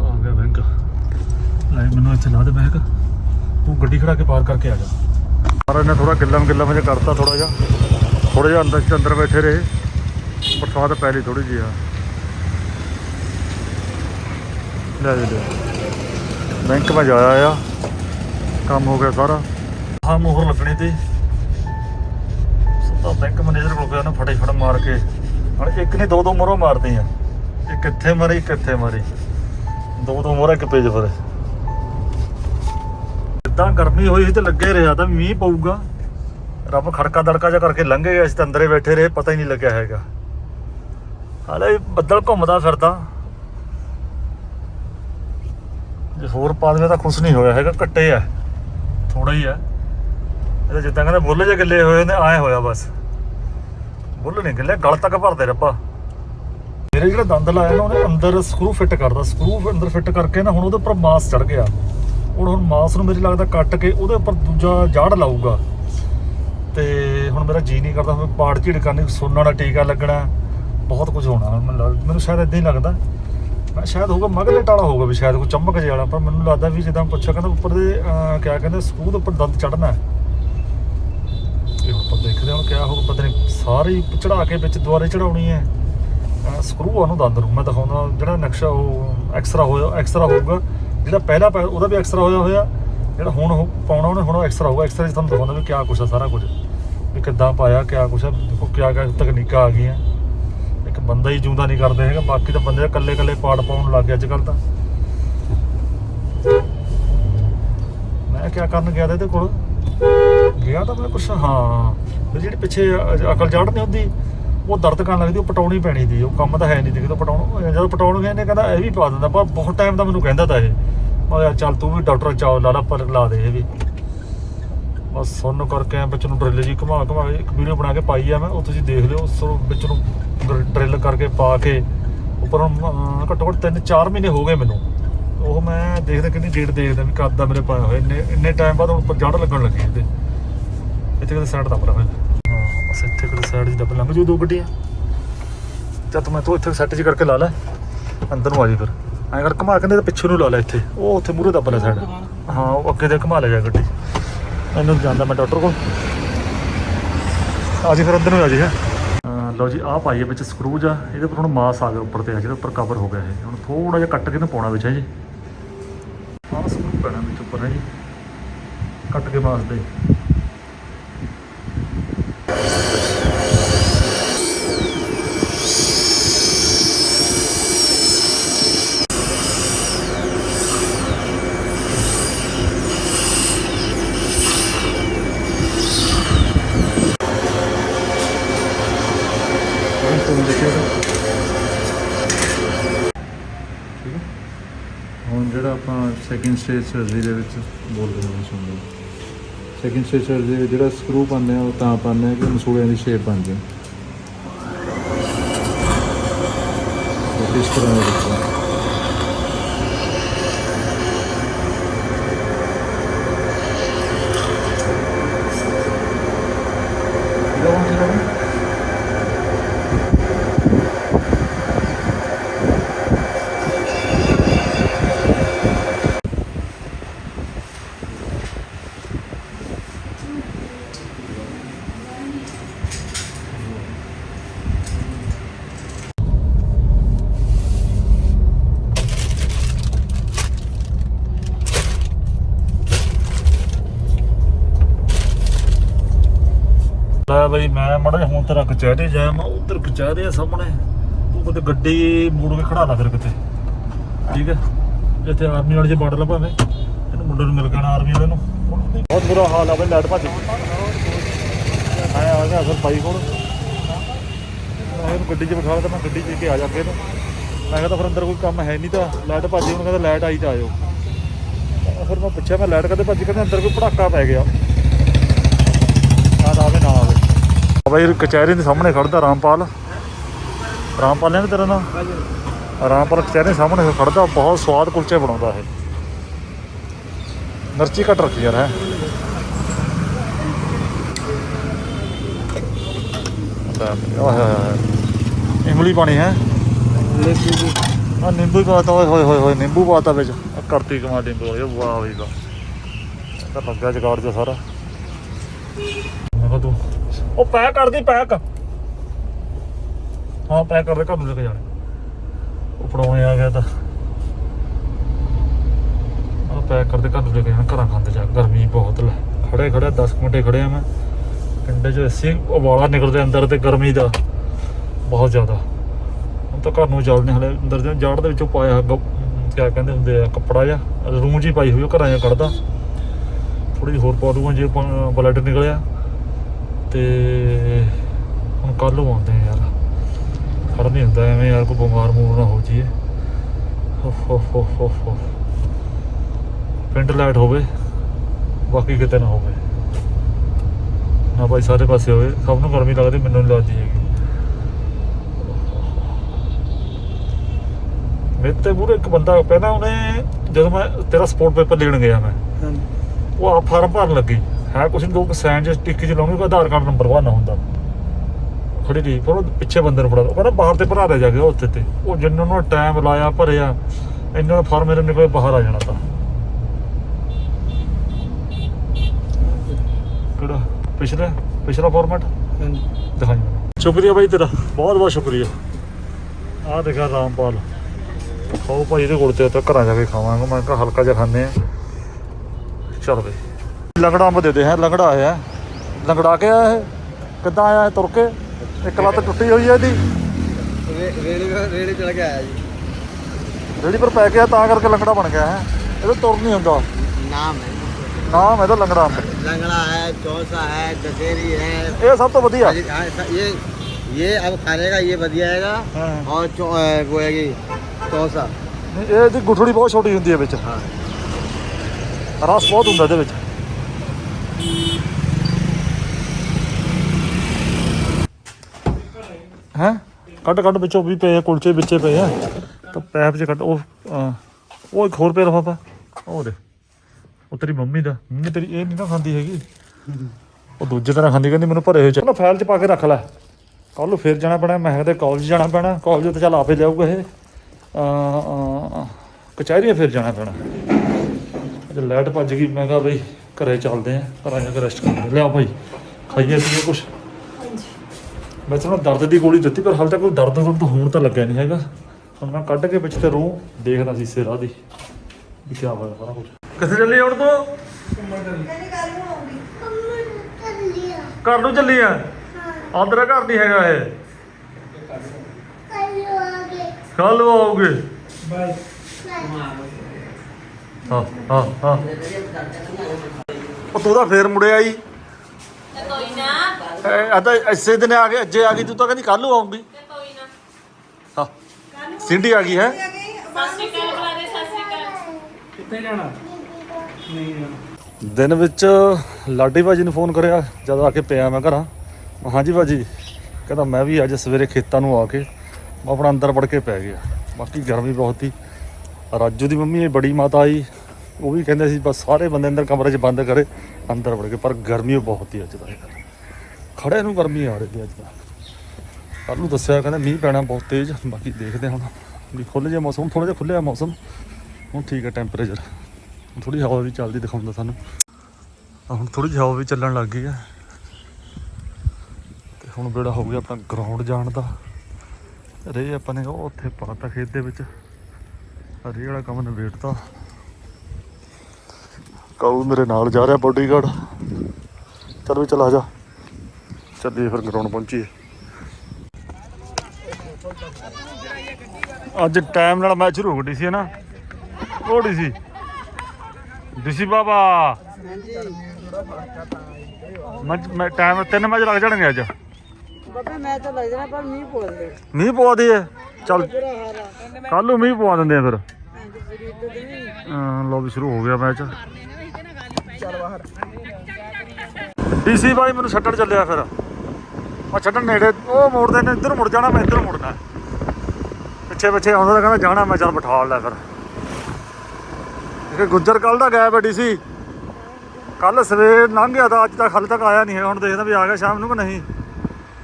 ਆ ਗਿਆ ਬੈਂਕ। ਲੈ ਮੈਨੂੰ ਇੱਥੇ ਲਾ ਦੇ ਬੈਂਕ। ਤੂੰ ਗੱਡੀ ਖੜਾ ਕੇ ਪਾਰ ਕਰਕੇ ਆ ਜਾ। ਪਰ ਇਹਨੇ ਥੋੜਾ ਗਿੱਲਾ ਗਿੱਲਾ ਜਿਹਾ ਕਰਤਾ ਥੋੜਾ ਜਿਹਾ। ਥੋੜਾ ਜਿਹਾ ਅੰਦਰ ਅੰਦਰ ਬੈਠੇ ਰਹੇ। ਬਰਸਾਤ ਪੈ ਲਈ ਥੋੜੀ ਜਿਹੀ ਆ। ਲੈ ਲੈ। ਬੈਂਕ ਮੈਂ ਜਾਇਆ ਆ। ਕੰਮ ਹੋ ਗਿਆ ਸਾਰਾ। ਹਾਂ ਮੋਹਰ ਲੱਗਣੀ ਤੇ ਸਿੱਧਾ ਬੈਂਕ ਮੈਨੇਜਰ ਕੋਲ ਗਿਆ ਨਾ ਫਟੇ ਫੜ ਮਾਰ ਕੇ। ਹੁਣ ਇੱਕ ਨੇ ਦੋ ਦੋ ਮੋਹਰੋਂ ਮਾਰਦੇ ਆ। ਇਹ ਕਿੱਥੇ ਮਰੀ ਕਿੱਥੇ ਮਰੀ। ਦੋ ਦੋ ਮੋਹਰਾਂ ਇੱਕ ਪੇਜ ਪਰ। ਜਿੱਦਾਂ ਗਰਮੀ ਹੋਈ ਸੀ ਤੇ ਲੱਗੇ ਰਿਹਾ ਤਾਂ ਮੀਂਹ ਪਊਗਾ। ਰੱਬ ਖੜਕਾ ਦੜਕਾ ਜਿਹਾ ਕਰਕੇ ਲੰਘੇ ਗਏ ਅਸੀਂ ਤਾਂ ਅੰਦਰੇ ਬੈਠੇ ਰਹੇ, ਪਤਾ ਹੀ ਨਹੀਂ ਲੱਗਿਆ ਹੈਗਾ। ਹਾਲੇ ਬੱਦਲ ਘੁੰਮਦਾ ਫਿਰਦਾ। ਜੇ ਹੋਰ ਪਾ ਦੇਵੇ ਤਾਂ ਖੁਸ਼ ਨਹੀਂ ਹੋਇਆ ਹੈਗਾ ਕੱਟੇ ਆ ਥੋੜਾ ਹੀ ਆ। ਇਹ ਜਿੱਦਾਂ ਕਹਿੰਦੇ ਬੁੱਲ ਜੇ ਗਿੱਲੇ ਹੋਏ ਨੇ, ਆਏ ਹੋਇਆ ਬਸ। ਬੁੱਲ ਨਹੀਂ ਗਿੱਲੇ, ਗਲ ਤੱਕ ਭਰਦੇ ਰੱਪਾ ਮੇਰੇ ਜਿਹੜਾ ਦੰਦ ਲਾਇਆ ਨਾ, ਉਹਨੇ ਅੰਦਰ ਸਕਰੂ ਫਿੱਟ ਕਰਦਾ ਸਕਰੂ ਅੰਦਰ ਫਿੱਟ ਕਰਕੇ ਨਾ ਹੁਣ ਉਹਦੇ ਉੱਪਰ ਮਾਸ ਚੜ ਗਿਆ। ਹੁਣ ਹੁਣ ਮਾਸ ਨੂੰ ਮੇਰੇ ਲੱਗਦਾ ਕੱਟ ਕੇ ਉਹਦੇ ਉੱਪਰ ਦੂਜਾ ਜਾੜ ਲਾਊਗਾ। ਤੇ ਹੁਣ ਮੇਰਾ ਜੀ ਨਹੀਂ ਕਰਦਾ ਹੁਣ ਪਾੜ ਝੀੜ ਕਰਨੀ, ਸੋਨਾ ਵਾਲਾ ਟੀਕਾ ਲੱਗਣਾ। ਬਹੁਤ ਕੁਝ ਹੋਣਾ। ਮੈਨੂੰ ਲੱਗ- ਮੈਨੂੰ ਸ਼ਾਇਦ ਇਦਾਂ ਹੀ ਲੱਗਦਾ। ਮੈਂ ਸ਼ਾਇਦ ਹੋਊਗਾ ਮਗਲੇਟ ਵਾਲਾ ਹੋਊਗਾ ਵੀ ਸ਼ਾਇਦ ਕੋਈ ਚਮਕ ਜਿਹਾ ਵਾਲਾ ਪਰ ਮੈਨੂੰ ਲੱਗਦਾ ਵੀ ਜਿੱਦਾਂ ਪੁੱਛਿਆ ਕਹਿੰਦਾ ਉੱਪਰ ਦੇ ਅਹ, ਕਿਆ ਕਹਿੰਦੇ ਸਕਰੂ ਦੇ ਉੱਪਰ ਦੰਦ ਚੜਨਾ ਹੈ। ਇਹ ਹੁਣ ਆਪਾਂ ਦੇਖਦੇ ਹਾਂ ਹੁਣ ਕਿਆ ਹੋਊਗਾ ਪਤਾ ਨਹੀਂ ਸਾਰੀ ਚੜਾ ਕੇ ਵਿੱਚ ਦੁਆਰੇ ਚੜਾਉਣੀ ਹੈ। ਅਹ, ਸਕਰੂ ਆ ਉਹਨੂੰ ਦੰਦ ਨੂੰ। ਮੈਂ ਦਿਖਾਉਂਦਾ ਜਿਹੜਾ ਨਕਸ਼ਾ ਉਹ ਐਕਸਰਾ ਹੋਇਆ ਐਕਸਰਾ ਹੋਊਗਾ। ਜਿਹੜਾ ਪਹਿਲਾ ਪੈ- ਉਹਦਾ ਵੀ ਐਕਸਰਾ ਹੋਇਆ ਹੋਇਆ। ਜਿਹੜਾ ਹੁਣ ਉਹ ਪਾਉਣਾ ਉਹਨੇ ਹੁਣ ਐਕਸਰਾ ਹੋਊਗਾ। ਐਕਸਰਾ 'ਚ ਤੁਹਾਨੂੰ ਦਿਖਾਉਂਦਾ ਵੀ ਕਿਆ ਕੁਛ ਆ ਸਾਰਾ ਕੁਝ। ਵੀ ਕਿੱਦਾਂ ਪਾਇਆ ਕਿਆ ਕੁਛ ਆ ਦੇਖੋ ਕਿਆ ਕਿਆ ਤਕਨੀਕਾਂ ਆ ਗਈਆਂ। ਬੰਦਾ ਹੀ ਜੂੰਦਾ ਨਹੀਂ ਕਰਦੇ ਹੈਗਾ, ਬਾਕੀ ਤਾਂ ਬੰਦੇ ਇਕੱਲੇ ਇਕੱਲੇ ਪਾੜ ਪਾਉਣ ਲੱਗ ਗਏ ਅੱਜ ਕੱਲ ਤਾਂ। ਮੈਂ ਕਿਆ ਕਰਨ ਗਿਆ ਤਾਂ ਕੋਲ? ਗਿਆ ਤਾਂ ਮੈਂ ਕੁਛ ਹਾਂ। ਜਿਹੜੀ ਪਿੱਛੇ ਅਕਲ ਜੜ ਨਹੀਂ ਹੁੰਦੀ, ਉਹ ਦਰਦ ਕਰਨ ਲੱਗਦੀ, ਉਹ ਪਟਾਉਣੀ ਪੈਣੀ ਦੀ, ਉਹ ਕੰਮ ਤਾਂ ਹੈ ਨਹੀਂ ਦੀ ਜਦੋਂ ਪਟਾਉਣ ਜਦੋਂ ਪਟਾਉਣ ਗਏ ਨੇ, ਕਹਿੰਦਾ ਇਹ ਵੀ ਪਾ ਦਿੰਦਾ, ਪਰ ਬਹੁਤ ਟਾਈਮ ਦਾ ਮੈਨੂੰ ਕਹਿੰਦਾ ਤਾਂ ਇਹ। ਮੈਂ ਚੱਲ ਤੂੰ ਵੀ ਡਾਕਟਰ ਚਾਓ, ਲਾ ਲਾ, ਪਰ ਲਾ ਦੇ ਇਹ ਵੀ। ਬਸ ਸੁਣ ਕਰਕੇ ਐਂ ਵਿੱਚ ਨੂੰ ਡਰਿੱਲ ਜੀ ਘੁਮਾ ਘੁਮਾ ਕੇ ਇੱਕ ਵੀਡੀਓ ਬਣਾ ਕੇ ਪਾਈ ਆ ਮੈਂ ਉਹ ਤੁਸੀਂ ਦੇਖ ਲਿਓ ਉਸ ਵਿੱਚ ਨੂੰ ਡਰਿੱਲ ਕਰਕੇ ਪਾ ਕੇ ਉੱਪਰ ਹੁਣ, ਘੱਟੋ ਘੱਟ 3-4 ਮਹੀਨੇ ਹੋ ਗਏ ਮੈਨੂੰ। ਉਹ ਮੈਂ ਦੇਖਦਾ ਕਿੰਨੀ ਡੇਟ ਦੇਖਦਾ ਵੀ ਕਦ ਦਾ ਮੇਰੇ ਪਾਇਆ ਹੋਇਆ ਇੰਨੇ ਇੰਨੇ ਟਾਈਮ ਬਾਅਦ ਹੁਣ ਉੱਪਰ ਜੜ ਲੱਗਣ ਲੱਗੀ ਇਹਦੇ। ਇੱਥੇ ਕਿਤੇ ਸਾਈਡ ਦੱਬ ਰਿਹਾ ਹਾਂ ਬਸ ਇੱਥੇ ਕਿਤੇ ਸਾਈਡ 'ਚ ਦੱਬ ਲੰਘ ਜੂ ਦੋ ਗੱਡੀਆਂ। ਚੱਲ ਤੂੰ ਮੈਂ ਤੂੰ ਇੱਥੇ ਸੈੱਟ 'ਚ ਕਰਕੇ ਲਾ ਲੈ। ਅੰਦਰ ਨੂੰ ਆ ਜੀ ਫਿਰ। ਐਂ ਕਰ ਘੁਮਾ ਕੇ ਤੇ ਪਿੱਛੇ ਨੂੰ ਲਾ ਲੈ ਇੱਥੇ। ਉਹ ਉੱਥੇ ਮੂਹਰੇ ਦੱਬ ਲੈ ਸਾਈਡ ਹਾਂ ਉਹ ਅੱਗੇ ਦੇ ਘੁਮਾ ਲੈ ਜਾ ਗੱਡੀ। ਇਹਨੂੰ ਜਾਂਦਾ ਮੈਂ ਡਾਕਟਰ ਕੋਲ। ਆ ਜੀ ਫਿਰ ਅੰਦਰ ਨੂੰ ਆ ਜੀ ਹੈ ਲਓ ਜੀ, ਆਹ ਪਾਈਏ ਵਿੱਚ ਸਕਰੂਜ ਆ। ਇਹਦੇ ਉੱਪਰ ਹੁਣ ਮਾਸ ਆ ਗਿਆ ਉੱਪਰ ਤੇ ਆ ਜਿਹਦੇ ਉੱਪਰ ਕਵਰ ਹੋ ਗਿਆ ਇਹ। ਹੁਣ ਥੋੜਾ ਜਿਹਾ ਕੱਟ ਕੇ ਨਾ ਪਾਉਣਾ ਵਿੱਚ ਹੈ ਜੀ। ਆਹ ਸਕਰੂ ਪੈਣਾ ਵਿੱਚ ਉੱਪਰ ਹੈ ਜੀ। ਕੱਟ ਕੇ ਮਾਸ ਦੇ। ਸੈਕਿੰਡ ਸਟੇਜ ਸਰਜਰੀ ਦੇ ਵਿੱਚ ਬੋਲਦੇ ਹਾਂ। ਸੁਣਦੇ ਸੈਕਿੰਡ ਸਟੇਜ ਸਰਜਰੀ ਦੇ ਵਿੱਚ ਜਿਹੜਾ ਸਕਰੂ ਪਾਉਂਦੇ ਆ, ਉਹ ਤਾਂ ਪਾਉਂਦੇ ਆ ਕਿ ਮਸੂੜਿਆਂ ਦੀ ਸ਼ੇਪ ਬਣ ਜਾਏ ਇਸ ਤਰ੍ਹਾਂ ਦੇ ਵਿੱਚ ਇਹਦਾ ਹੁਣ ਜਿਹੜਾ ਨਾ ਲੈ ਬਈ ਮੈਂ ਮੜਾ ਹੁਣ ਕਚਹਿਰੇ ਜਾਇਆ ਮੈਂ ਉਧਰ ਕਚਹਿਰੇ ਆ ਸਾਹਮਣੇ। ਤੂੰ ਕਿਤੇ ਗੱਡੀ ਮੋੜ ਕੇ ਖੜਾ ਲਾ ਫਿਰ ਕਿਤੇ। ਠੀਕ ਹੈ ਜਿੱਥੇ ਆਰਮੀ ਵਾਲੇ ਜੇ ਬਾਰਡਰ ਭਾਵੇਂ। ਇਹਨੂੰ ਮੁੰਡੇ ਨੂੰ ਮਿਲ ਜਾਣਾ ਆਰਮੀ ਵਾਲੇ ਨੂੰ। ਬਹੁਤ ਬੁਰਾ ਹਾਲ ਆ ਬਈ ਲਾਈਟ ਭੱਜ ਆਇਆ ਆ ਗਿਆ ਫਿਰ ਬਾਈ ਕੋਲ। ਮੈਂ ਇਹਨੂੰ ਗੱਡੀ 'ਚ ਬਿਠਾ ਲਿਆ ਮੈਂ ਗੱਡੀ 'ਚ ਕੇ ਆ ਜਾ ਅੱਗੇ ਨੂੰ। ਮੈਂ ਕਹਿੰਦਾ ਫਿਰ ਅੰਦਰ ਕੋਈ ਕੰਮ ਹੈ ਨਹੀਂ ਤਾਂ ਲਾਈਟ ਭੱਜੀ ਹੁਣ ਕਹਿੰਦਾ ਲਾਈਟ ਆਈ ਤਾਂ ਆਇਓ। ਫਿਰ ਮੈਂ ਪੁੱਛਿਆ, ਮੈਂ ਲਾਈਟ ਕਦੇ ਭੱਜੀ, ਕਹਿੰਦੇ ਅੰਦਰ ਕੋਈ ਪੜਾਕਾ ਪੈ ਗਿਆ ਨਾ ਆਵੇ ਨਾ ਆਵੇ ਬਾਈ ਕਚਹਿਰੀ ਦੇ ਸਾਹਮਣੇ ਖੜਦਾ ਰਾਮਪਾਲ। ਰਾਮਪਾਲ ਨੇ ਤੇਰਾ ਨਾਮ? ਰਾਮਪਾਲ ਕਚਹਿਰੀ ਸਾਹਮਣੇ ਖੜਦਾ ਬਹੁਤ ਸਵਾਦ ਕੁਲਚੇ ਬਣਾਉਂਦਾ ਇਹ। ਮਿਰਚੀ ਘੱਟ ਰੱਖੀ ਯਾਰ, ਹੈ। ਇਮਲੀ ਪਾਣੀ, ਹੈ। ਆ ਨਿੰਬੂ ਹੀ ਪਾਤਾ ਓਏ ਹੋਏ ਹੋਏ ਹੋਏ ਨਿੰਬੂ ਪਾਤਾ ਵਿੱਚ। ਕਰਤੀ ਕਮਾ ਨਿੰਬੂ ਵਾਲੀ ਵਾਹ ਵੀ ਵਾਹ। ਇਹ ਤਾਂ ਲੱਗਾ ਜਗਾੜ ਜਾ ਸਾਰਾ। ਮੈਂ ਤੂੰ ਉਹ ਪੈਕ ਕਰਦੀ, ਪੈਕ। ਹਾਂ, ਪੈਕ ਕਰ ਦੇ ਘਰ ਨੂੰ ਲੈ ਕੇ ਜਾਣੇ। ਉਹ ਫੜਾਉਣੇ ਆ ਗਿਆ ਤਾਂ। ਆ ਪੈਕ ਕਰਦੇ, ਘਰ ਨੂੰ ਲੈ ਕੇ ਜਾਣਾ, ਘਰਾਂ ਖਾਂਦੇ ਜਾ, ਗਰਮੀ ਬਹੁਤ ਲੈ। ਖੜੇ ਖੜੇ 10 ਮਿੰਟੇ ਖੜੇ ਆ ਮੈਂ। ਪਿੰਡੇ 'ਚ ਐਸੀ ਉਬਾਲਾ ਨਿਕਲਦੇ ਅੰਦਰ ਤੇ ਗਰਮੀ ਦਾ। ਬਹੁਤ ਜ਼ਿਆਦਾ। ਹੁਣ ਤਾਂ ਘਰ ਨੂੰ ਚੱਲਦੇ ਹਲੇ, ਅੰਦਰ ਜਾਂ ਜਾੜ ਦੇ ਵਿੱਚੋਂ ਪਾਇਆ ਕਿਆ ਕਹਿੰਦੇ ਹੁੰਦੇ ਆ, ਕੱਪੜਾ ਜਿਹਾ। ਰੂੰ ਜੀ ਪਾਈ ਹੋਈ ਉਹ ਘਰਾਂ 'ਚ ਕੱਢਦਾ। ਥੋੜੀ ਜਿਹੀ ਹੋਰ ਪਾ ਦੂੰਗਾ, ਜੇ ਬਲੱਡ ਨਿਕਲਿਆ। ਤੇ ਹੁਣ ਕੱਲ ਨੂੰ ਆਉਂਦੇ ਆ ਯਾਰ। ਖੜ ਨਹੀਂ ਹੁੰਦਾ ਐਵੇਂ ਯਾਰ ਕੋਈ ਬਿਮਾਰ ਮੂਰ ਨਾ ਹੋ ਜੀਏ ਹੋ ਹੋ ਹੋ ਹੋ ਹੋ। ਪਿੰਡ ਲਾਈਟ ਹੋਵੇ ਬਾਕੀ ਕਿਤੇ ਨਾ ਹੋਵੇ। ਨਾ ਭਾਈ ਸਾਰੇ ਪਾਸੇ ਹੋਵੇ ਸਭ ਨੂੰ ਗਰਮੀ ਲੱਗਦੀ ਮੈਨੂੰ ਨਹੀਂ ਲੱਗਦੀ ਹੈਗੀ। ਮੇਰੇ ਤੇ ਮੂਰੇ ਇੱਕ ਬੰਦਾ ਪਹਿਲਾਂ ਉਹਨੇ ਜਦੋਂ ਮੈਂ ਤੇਰਾ ਸਪੋਰਟ ਪੇਪਰ ਲੈਣ ਗਿਆ ਮੈਂ ਉਹ ਆ ਫਾਰਮ ਭਰਨ ਲੱਗੀ। ਹੈ ਕੁਛ ਨਹੀਂ ਲੋਕ ਸਾਈਨ ਜਿਹਾ ਟਿੱਕ ਚ ਲਾਉਣੀ ਕੋਈ ਆਧਾਰ ਕਾਰਡ ਨੰਬਰ ਭਰਨਾ ਹੁੰਦਾ। ਖੜੀ ਰਹੀ ਪਰ ਉਹ ਪਿੱਛੇ ਬੰਦੇ ਨੂੰ ਫੜਾ ਉਹ ਕਹਿੰਦਾ ਬਾਹਰ ਤੇ ਭਰਾ ਦੇ ਜਾ ਕੇ ਉੱਥੇ ਤੇ। ਉਹ ਜਿੰਨਾਂ ਨੂੰ ਟਾਈਮ ਲਾਇਆ ਭਰਿਆ ਇੰਨਾ ਫਾਰਮ ਮੇਰੇ ਨਿਕਲੇ ਬਾਹਰ ਆ ਜਾਣਾ ਤਾਂ। ਕਿਹੜਾ? ਪਿਛਲਾ? ਪਿਛਲਾ ਫਾਰਮੈਟ ਦਿਖਾਈ ਸ਼ੁਕਰੀਆ ਬਾਈ ਤੇਰਾ। ਬਹੁਤ ਬਹੁਤ ਸ਼ੁਕਰੀਆ। ਆਹ ਦੇਖਾ ਰਾਮਪਾਲ। ਖਾਓ ਭਾਈ ਇਹਦੇ ਕੋਲ ਤੇ ਉੱਤੇ ਘਰਾਂ ਜਾ ਕੇ ਖਾਵਾਂਗਾ। ਮੈਂ ਕਿਹਾ ਹਲਕਾ ਜਿਹਾ ਖਾਂਦੇ ਆ ਚੱਲ ਬਈ। ਲੰਗੜਾ ਅੰਬ ਦੇ ਦੇ ਹੈ ਲੰਗੜਾ ਆਇਆ ਲੰਗੜਾ ਕੇ ਆਇਆ ਇਹ ਕਿੱਦਾਂ ਆਇਆ ਇਹ ਤੁਰ ਕੇ ਇੱਕ ਲੱਤ ਟੁੱਟੀ ਹੋਈ ਹੈ ਇਹਦੀ ਰੇੜੀ ਰੇੜੀ ਚੜ ਕੇ ਆਇਆ ਜੀ ਰੇੜੀ ਪਰ ਪੈ ਗਿਆ ਤਾਂ ਕਰਕੇ ਲੰਗੜਾ ਬਣ ਗਿਆ ਹੈ ਇਹਦਾ ਤੁਰ ਨਹੀਂ ਹੁੰਦਾ ਨਾਮ ਹੈ ਨਾਮ ਇਹਦਾ ਲੰਗੜਾ ਅੰਬ लंगड़ा है चौसा है दशहरी है ਇਹ ਸਭ ਤੋਂ ਵਧੀਆ हाँ, ये ये अब खाने का ये बढ़िया हैगा ਹਾਂ और चौ- अ, वो है कि चौसा ਨਹੀਂ, ਇਹਦੀ ਗੁਠੜੀ ਬਹੁਤ ਛੋਟੀ ਹੁੰਦੀ ਹੈ ਵਿੱਚ हाँ ਰਸ ਬਹੁਤ ਹੁੰਦਾ ਇਹਦੇ ਵਿੱਚ ਹੈ? ਕੱਢ ਕੱਢ ਵਿੱਚੋਂ ਵੀ ਪਏ ਆ ਕੁਲਚੇ ਵਿੱਚੇ ਪਏ ਆ। ਤਾਂ ਪੈਪ 'ਚ ਕੱਢ ਉਹ ਅਹ, ਉਹ ਇੱਕ ਹੋਰ ਪਿਆ ਲਫਾਫਾ ਉਹ ਦੇ ਉਹ ਤੇਰੀ ਮੰਮੀ ਦਾ। ਮੰਮੀ ਤੇਰੀ ਇਹ ਨਹੀਂ ਨਾ ਖਾਂਦੀ ਹੈਗੀ। ਉਹ ਦੂਜੇ ਤਰ੍ਹਾਂ ਖਾਂਦੀ ਕਹਿੰਦੀ ਮੈਨੂੰ ਭਰੇ ਹੋਏ ਚ ਨਾ ਫਾਈਲ 'ਚ ਪਾ ਕੇ ਰੱਖ ਲੈ। ਕੱਲ ਨੂੰ ਫੇਰ ਜਾਣਾ ਪੈਣਾ ਮੈਂ ਕਿਹਾ ਤੇ ਕਾਲਜ ਜਾਣਾ ਪੈਣਾ। ਕਾਲਜ ਤੇ ਚੱਲ ਆਪੇ ਜਾਊਗਾ ਇਹ। ਅਹ, ਅਹ, ਕਚਹਿਰੀਆਂ ਫੇਰ ਜਾਣਾ ਪੈਣਾ। ਜੇ ਲਾਈਟ ਭੱਜ ਗਈ ਮੈਂ ਕਿਹਾ ਬਈ ਘਰੇ ਚੱਲਦੇ ਆ ਘਰਾਂ ਜਾ ਕੇ ਰੈਸਟ ਕਰਦੇ ਲਿਆ ਭਾਈ ਖਾਈਏ ਪੀਏ ਕੁਛ। ਮੈਂ ਤੁਹਾਨੂੰ ਦਰਦ ਦੀ ਗੋਲੀ ਦਿੱਤੀ, ਪਰ ਹਾਲੇ ਤੱਕ ਕੋਈ ਦਰਦ ਦਰਦ ਹੋਣ ਤਾਂ ਲੱਗਿਆ ਨਹੀਂ ਹੈਗਾ। ਹੁਣ ਮੈਂ ਕੱਢ ਕੇ ਵਿੱਚ ਤੇ ਰੂਹ ਦੇਖਦਾ ਸੀ ਸਿਰਾ ਦੀ। ਵੀ ਕੀ ਹੋਇਆ ਸਾਰਾ ਕੁਝ ਕਿੱਥੇ ਚੱਲੀ ਹੁਣ ਤੂੰ? ਘਰ ਨੂੰ ਚੱਲੀ ਆ? ਆਂਦਰਾ ਘਰ ਨਹੀਂ ਹੈਗਾ ਇਹ। ਕੱਲ ਨੂੰ ਆਉਗੇ ਹਾਂ ਹਾਂ ਹਾਂ। ਉਹ ਤੂੰ ਤਾਂ ਫੇਰ ਮੁੜਿਆ ਆਈ ਕੋਈ ਨਾ। ਆ ਤਾਂ ਐਸੇ ਦਿਨ ਆ ਗਏ ਅੱਜੇ ਆ ਗਈ ਤੂੰ ਤਾਂ ਕਹਿੰਦੀ ਕੱਲ ਨੂੰ ਆਉਂਗੀ ਤੇ ਕੋਈ ਨਾ। ਹਾਂ ਸਿੰਡੀ ਆ ਗਈ ਹੈ। ਸਤਿ ਸ਼੍ਰੀ ਅਕਾਲ ਬੁਲਾ ਦੇ ਸਤਿ ਸ਼੍ਰੀ ਅਕਾਲ। ਦਿਨ ਵਿੱਚ ਲਾਡੀ ਭਾਜੀ ਨੂੰ ਫੋਨ ਕਰਿਆ ਜਦ ਆ ਕੇ ਪਿਆ ਮੈਂ ਘਰਾਂ। ਮੈਂ ਹਾਂਜੀ ਭਾਜੀ। ਕਹਿੰਦਾ ਮੈਂ ਵੀ ਅੱਜ ਸਵੇਰੇ ਖੇਤਾਂ ਨੂੰ ਆ ਕੇ ਮੈਂ ਆਪਣਾ ਅੰਦਰ ਵੜ ਕੇ ਪੈ ਗਿਆ। ਬਾਕੀ ਗਰਮੀ ਬਹੁਤ ਸੀ। ਰਾਜੂ ਦੀ ਮੰਮੀ ਇਹ ਬੜੀ ਮਾਤਾ ਆਈ। ਉਹ ਵੀ ਕਹਿੰਦੇ ਸੀ ਬਸ ਸਾਰੇ ਬੰਦੇ ਅੰਦਰ ਕਮਰੇ 'ਚ ਬੰਦ ਕਰੇ ਅੰਦਰ ਵੜ ਕੇ। ਪਰ ਗਰਮੀ ਬਹੁਤ ਹੀ ਅੱਜ ਦਾ ਯਾਰ ਖੜੇ ਨੂੰ ਗਰਮੀ ਆ ਰਹੀ ਹੈ ਅੱਜ ਦਾ ਕੱਲ੍ਹ ਨੂੰ ਦੱਸਿਆ ਕਹਿੰਦਾ ਮੀਂਹ ਪੈਣਾ ਬਹੁਤ ਤੇਜ਼, ਬਾਕੀ ਦੇਖਦੇ ਹਾਂ ਹੁਣ। ਵੀ ਖੁੱਲ੍ਹ ਜਿਹਾ ਮੌਸਮ ਥੋੜਾ ਜਿਹਾ ਖੁੱਲ੍ਹਿਆ ਮੌਸਮ। ਹੁਣ ਠੀਕ ਹੈ ਟੈਂਪਰੇਚਰ। ਥੋੜੀ ਹਵਾ ਵੀ ਚੱਲਦੀ ਦਿਖਾਉਂਦਾ ਸਾਨੂੰ। ਹੁਣ ਥੋੜੀ ਜਿਹੀ ਹਵਾ ਵੀ ਚੱਲਣ ਲੱਗ ਗਈ ਹੈ। ਤੇ ਹੁਣ ਬੇੜਾ ਹੋ ਗਿਆ ਆਪਣਾ ਗਰਾਊਂਡ ਜਾਣ ਦਾ। ਰੇ ਆਪਾਂ ਨੇ ਉਹ ਉੱਥੇ ਪਾਤਾ ਖੇਤ ਦੇ ਵਿੱਚ। ਰੇ ਵਾਲਾ ਕੰਮ ਨਿਬੇੜਤਾ। ਕਾਊ ਮੇਰੇ ਨਾਲ ਜਾ ਰਿਹਾ ਬੋਡੀਗਾਰਡ ਚਲ ਵੀ ਚਲਾ ਜਾ। ਚੱਲੀਏ ਫਿਰ ਗਰਾਊਂਡ ਪਹੁੰਚੀਏ। ਅੱਜ ਟਾਈਮ ਨਾਲ ਮੈਚ ਸ਼ੁਰੂ ਹੋ ਗਈ ਸੀ ਨਾ? ਹੋੜੀ ਸੀ। ਦਿਸੀ ਬਾਬਾ। ਮੈਂ ਟਾਈਮ ਤਿੰਨ ਵਜੇ ਲੱਗ ਜਾਣਗੇ ਅੱਜ। ਬਾਬੇ ਮੈਂ ਤਾਂ ਲੱਗ ਜਾਣਾ ਪਰ ਮੀਂਹ ਪੋਲ ਦੇ ਮੀਂਹ ਪਵਾ ਦੇ ਚੱਲ। ਕੱਲ ਨੂੰ ਮੀਂਹ ਪਵਾ ਦਿੰਦੇ ਆ ਫਿਰ। ਲਓ ਵੀ ਸ਼ੁਰੂ ਹੋ ਗਿਆ ਮੈਚ ਚੱਲ ਬਾਹਰ। ਡੀਸੀ ਬਾਈ ਮੈਨੂੰ ਛੱਡਣ ਚੱਲਿਆ ਫਿਰ। ਮੈਂ ਛੱਡਣ ਨੇੜੇ, ਉਹ ਮੋੜਦੇ ਨੇ, ਇੱਧਰ ਮੁੜ ਜਾਣਾ, ਮੈਂ ਇੱਧਰ ਮੁੜਨਾ। ਪਿੱਛੇ ਪਿੱਛੇ ਆਉਂਦਾ ਤਾਂ ਕਹਿੰਦਾ ਜਾਣਾ, ਮੈਂ ਚੱਲ ਬਿਠਾ ਲੈ ਫਿਰ। ਇਹ ਗੁੱਜਰ ਕੱਲ ਦਾ ਗਾਇਬ ਹੈ ਡੀਸੀ। ਕੱਲ ਸਵੇਰ ਲੰਘ ਗਿਆ ਤਾਂ ਅੱਜ ਤੱਕ ਹਾਲੇ ਤੱਕ ਆਇਆ ਨਹੀਂ ਹੈ ਹੁਣ ਦੇਖਦਾ ਵੀ ਆ ਗਿਆ ਸ਼ਾਮ ਨੂੰ ਕਿ ਨਹੀਂ।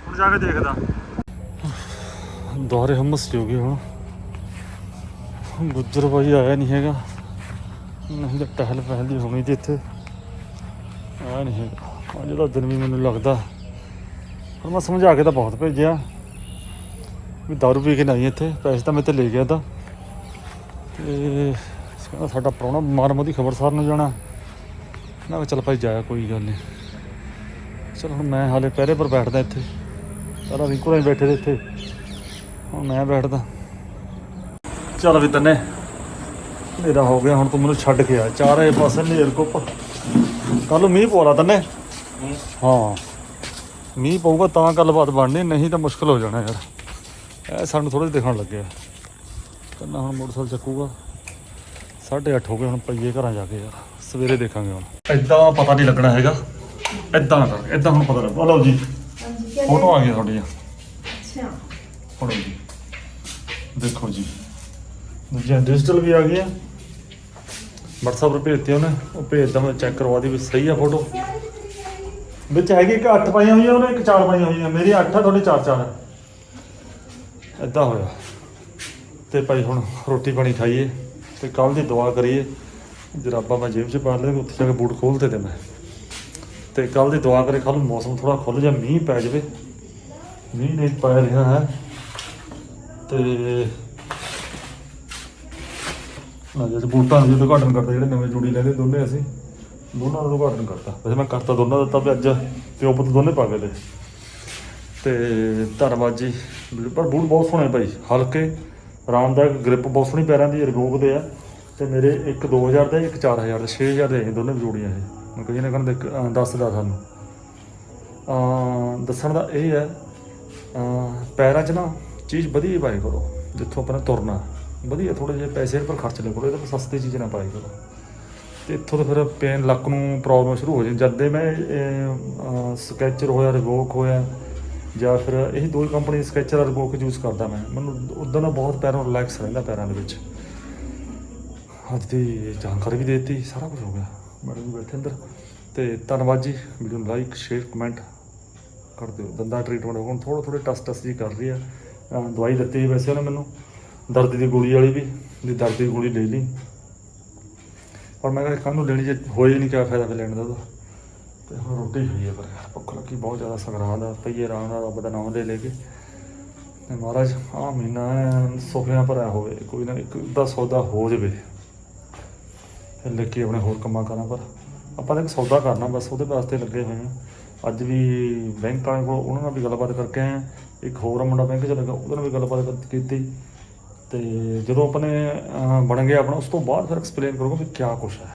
ਹੁਣ ਜਾ ਕੇ ਦੇਖਦਾ। ਦੁਆਰੇ ਹਮਸ ਹੋ ਗਏ ਹੁਣ। ਗੁੱਜਰ ਭਾਈ ਆਇਆ ਨਹੀਂ ਹੈਗਾ। ਨਹੀਂ ਤਾਂ ਟਹਿਲ ਪਹਿਲ ਦੀ ਹੋਣੀ ਤੇ ਇੱਥੇ। ਆਇਆ ਨਹੀਂ ਹੈਗਾ। ਅੱਜ ਜਿਹੜਾ ਦਿਨ ਵੀ ਮੈਨੂੰ ਲੱਗਦਾ। ਪਰ ਮੈਂ ਸਮਝਾ ਕੇ ਤਾਂ ਬਹੁਤ ਭੇਜਿਆ। ਵੀ ਦਾਰੂ ਪੀ ਕੇ ਨਹੀਂ ਇੱਥੇ, ਪੈਸੇ ਤਾਂ ਮੈਂ ਤੇ ਲੈ ਗਿਆ ਤਾਂ। ਤੇ ਕਹਿੰਦਾ ਸਾਡਾ ਪ੍ਰਾਹੁਣਾ ਬਿਮਾਰ ਮੋਦੀ ਖਬਰਸਾਰ ਨੂੰ ਜਾਣਾ। ਮੈਂ ਕਿਹਾ ਚੱਲ ਭਾਈ ਜਾਇਆ ਕੋਈ ਗੱਲ ਨਹੀਂ। ਚਲ ਹੁਣ ਮੈਂ ਹਾਲੇ ਪਹਿਰੇ ਪਰ ਬੈਠਦਾ ਇੱਥੇ। ਪਹਿਲਾਂ ਰਿੰਕੂ ਨਾਲ ਬੈਠੇ ਦੇ ਇੱਥੇ। ਹੁਣ ਮੈਂ ਬੈਠਦਾ। ਚੱਲ ਵੀ ਤੰਨੇ, ਹਨੇਰਾ ਹੋ ਗਿਆ, ਹੁਣ ਤੂੰ ਮੈਨੂੰ ਛੱਡ ਕੇ ਆ। ਚਾਰੇ ਪਾਸੇ ਨੇਰ ਕੁੱਪ ਕੱਲ ਨੂੰ ਮੀਂਹ ਪੋਰਾ ਤੰਨੇ। ਹਾਂ। ਮੀਂਹ ਪਊਗਾ ਤਾਂ ਗੱਲਬਾਤ ਬਣਨੀ ਨਹੀਂ ਤਾਂ ਮੁਸ਼ਕਲ ਹੋ ਜਾਣਾ ਯਾਰ। ਇਹ ਸਾਨੂੰ ਥੋੜਾ ਜਿਹਾ ਦਿਖਣ ਲੱਗਿਆ ਕਹਿੰਦਾ ਹੁਣ ਮੋਟਰਸਾਈਕਲ ਚੱਕੂਗਾ। 8:30 ਹੋ ਗਏ ਹੁਣ ਪਈਏ ਘਰਾਂ ਜਾ ਕੇ ਯਾਰ। ਸਵੇਰੇ ਦੇਖਾਂਗੇ ਹੁਣ। ਐਦਾਂ ਪਤਾ ਨਹੀਂ ਲੱਗਣਾ ਹੈਗਾ। ਐਦਾਂ ਕਰ ਐਦਾਂ ਹੁਣ ਪਤਾ ਲੱਗ। ਲਓ ਜੀ ਫੋਟੋ ਆ ਗਈਆਂ ਤੁਹਾਡੀਆਂ। ਅੱਛਾ। ਫੜੋ ਜੀ। ਦੇਖੋ ਜੀ। ਦੂਜੀਆਂ ਡਿਜੀਟਲ ਵੀ ਆ ਗਈਆਂ। WhatsApp 'ਤੇ ਭੇਜਤੀ ਉਹਨੇ। ਉਹ ਭੇਜਦਾ ਮੈਂ ਚੈੱਕ ਕਰਵਾ ਦੀ ਵੀ ਸਹੀ ਆ ਫੋਟੋ। ਵਿੱਚ ਹੈਗੀ ਇੱਕ 8 ਪਾਈਆਂ ਹੋਈਆਂ, ਉਹਨੇ ਇੱਕ 4 ਪਾਈਆਂ ਹੋਈਆਂ। ਮੇਰੀ 8 ਆ, ਤੁਹਾਡੀ 4 4 ਹੈ ਐਦਾਂ ਹੋਇਆ। ਤੇ ਭਾਈ ਹੁਣ ਰੋਟੀ ਪਾਣੀ ਖਾਈਏ ਤੇ ਕੱਲ ਦੀ ਦੁਆ ਕਰੀਏ। ਜਰਾਬਾਂ ਮੈਂ ਜੇਬ 'ਚ ਪਾ ਲਿਆ, ਉੱਥੇ ਜਾ ਕੇ ਬੂਟ ਖੋਲਤੇ ਤੇ ਮੈਂ। ਤੇ ਕੱਲ ਦੀ ਦੁਆ ਕਰੇ ਕੱਲ ਮੌਸਮ ਥੋੜਾ ਖੁੱਲ ਜਾ ਮੀਂਹ ਪੈ ਜਾਵੇ। ਮੀਂਹ ਨਹੀਂ ਪੈ ਰਿਹਾ ਹੈ। ਤੇ ਨਾ ਜਿਹੜੇ ਬੂਟਾਂ ਦੇ ਉਦਘਾਟਨ ਕਰਦੇ, ਜਿਹੜੇ ਨਵੇਂ ਜੋੜੀ ਲੈਦੇ ਦੋਨੇ ਅਸੀਂ। ਦੋਨਾਂ ਦਾ ਉਦਘਾਟਨ ਕਰਤਾ। ਵੈਸੇ ਮੈਂ ਕਰਤਾ ਦੋਨਾਂ ਦਾ ਤਾਂ ਵੀ ਅੱਜ ਪਿਓ ਪੁੱਤ ਦੋਨੇ ਪਾ ਗਏ ਤੇ ਤੇ ਧੰਨਵਾਦ ਜੀ। ਪਰ ਬੂਟ ਬਹੁਤ ਸੋਹਣੇ ਭਾਈ। ਹਲਕੇ, ਆਰਾਮਦਾਇਕ ਗ੍ਰਿਪ ਬਹੁਤ ਸੋਹਣੀ ਪੈਰਾਂ ਦੀ ਰਿਬੋਕ ਦੇ ਆ। ਤੇ ਮੇਰੇ ਇੱਕ 2000 ਦਾ, ਇੱਕ 4000 ਦਾ 6000 ਦੇ ਇਹ ਦੋਨੇ ਜੋੜੀਆਂ ਇਹ। ਮੈਂ ਕਹੀ ਨੇ ਕਹਿੰਦੇ ਦੱਸਦਾ ਸਾਨੂੰ। ਅਮ ਦੱਸਣ ਦਾ ਇਹ ਹੈ ਪੈਰਾਂ 'ਚ ਨਾ ਚੀਜ਼ ਵਧੀਆ ਪਾਏ ਕਰੋ, ਜਿੱਥੋਂ ਆਪਣਾ ਤੁਰਨਾ। ਵਧੀਆ ਥੋੜੇ ਜਿਹੇ ਪੈਸੇ ਪਰ ਖਰਚ ਲਿਆ ਕਰੋ, ਇਹ ਤਾਂ ਸਸਤੀ ਚੀਜ਼ ਨਾ ਪਾਏ ਕਰੋ। ਤੇ ਇੱਥੋਂ ਤਾਂ ਫਿਰ ਪੇਨ ਲੱਕ ਨੂੰ ਪ੍ਰੋਬਲਮ ਸ਼ੁਰੂ ਹੋ ਜਾਂਦੀ ਜਦ ਦੇ ਮੈਂ ਸਕੈਚਰ ਹੋਇਆ ਰਿਵੋਕ ਹੋਇਆ, ਜਾਂ ਫਿਰ ਇਹ ਦੋ ਹੀ ਕੰਪਨੀ ਸਕੈਚਰ ਔਰ ਰਿਵੋਕ ਯੂਜ਼ ਕਰਦਾ ਮੈਂ। ਮੈਨੂੰ ਉਦੋਂ ਦਾ ਬਹੁਤ ਪੈਰਾਂ ਰਿਲੈਕਸ ਰਹਿੰਦਾ ਪੈਰਾਂ ਦੇ ਵਿੱਚ। ਅੱਜ ਦੀ ਜਾਣਕਾਰੀ ਵੀ ਦੇ ਦਿੱਤੀ, ਸਾਰਾ ਕੁਝ ਹੋ ਗਿਆ। ਮੈਡਮ ਜੀ ਬੈਠੇ ਅੰਦਰ। ਤੇ ਧੰਨਵਾਦ ਜੀ, ਵੀਡੀਓ ਨੂੰ ਲਾਈਕ ਸ਼ੇਅਰ ਕਮੈਂਟ ਕਰ ਦਿਓ। ਦੰਦਾਂ ਟ੍ਰੀਟਮੈਂਟ ਹੁਣ ਥੋੜਾ ਥੋੜੇ ਟੈਸਟ ਟਸ ਜੀ ਕਰ ਰਹੀ ਆ। ਦਵਾਈ ਦਿੱਤੀ ਸੀ ਵੈਸੇ ਉਹਨੇ ਮੈਨੂੰ। ਦਰਦ ਦੀ ਗੋਲੀ ਵਾਲੀ ਵੀ ਦੀ ਦਰਦ ਦੀ ਗੋਲੀ ਲੈ ਲਈ। ਪਰ ਮੈਂ ਕਿਹਾ ਕੱਲ੍ਹ ਨੂੰ ਲੈਣੀ ਜੇ ਹੋਏ ਨਹੀਂ ਕਿਆ ਫਾਇਦਾ ਫਿਰ ਲੈਣ ਦਾ ਉਹਦਾ ਤੇ ਹੁਣ ਰੋਟੀ ਖਾਈਏ ਪਰ ਭੁੱਖ ਲੱਗੀ ਬਹੁਤ ਜ਼ਿਆਦਾ, ਸੰਗਰਾਂਦ ਦਾ ਪਈਏ ਰਾਮ ਦਾ ਰੱਬ ਦਾ ਨਾਮ ਲੈ ਲੈ ਕੇ। ਤੇ ਮਹਾਰਾਜ ਆ ਮਹੀਨਾ ਐਨ ਭਰਿਆ ਹੋਵੇ, ਕੋਈ ਨਾ ਇੱਕ ਦਾ ਸੌਦਾ ਹੋ ਜਾਵੇ। ਫਿਰ ਲੱਗੇ ਆਪਣੇ ਹੋਰ ਕੰਮਾਂ ਕਰਾਂ ਪਰ। ਆਪਾਂ ਤਾਂ ਇੱਕ ਸੌਦਾ ਕਰਨਾ ਬਸ, ਉਹਦੇ ਵਾਸਤੇ ਲੱਗੇ ਹੋਏ ਹਾਂ ਅੱਜ ਵੀ ਬੈਂਕ ਵਾਲੇ ਕੋਲ ਉਹਨਾਂ ਨਾਲ ਵੀ ਗੱਲਬਾਤ ਕਰਕੇ ਆਏ ਇੱਕ ਹੋਰ ਮੁੰਡਾ ਬੈਂਕ 'ਚ ਲੱਗਾ, ਉਹਦੇ ਨਾਲ ਵੀ ਗੱਲਬਾਤ ਕੀਤੀ। ਤੇ ਜਦੋਂ ਆਪਣੇ ਬਣ ਗਿਆ ਆਪਣਾ, ਉਸ ਤੋਂ ਬਾਅਦ ਫਿਰ ਐਕਸਪਲੇਨ ਕਰੋਗੇ ਵੀ ਕਿਆ ਕੁਛ ਹੈ।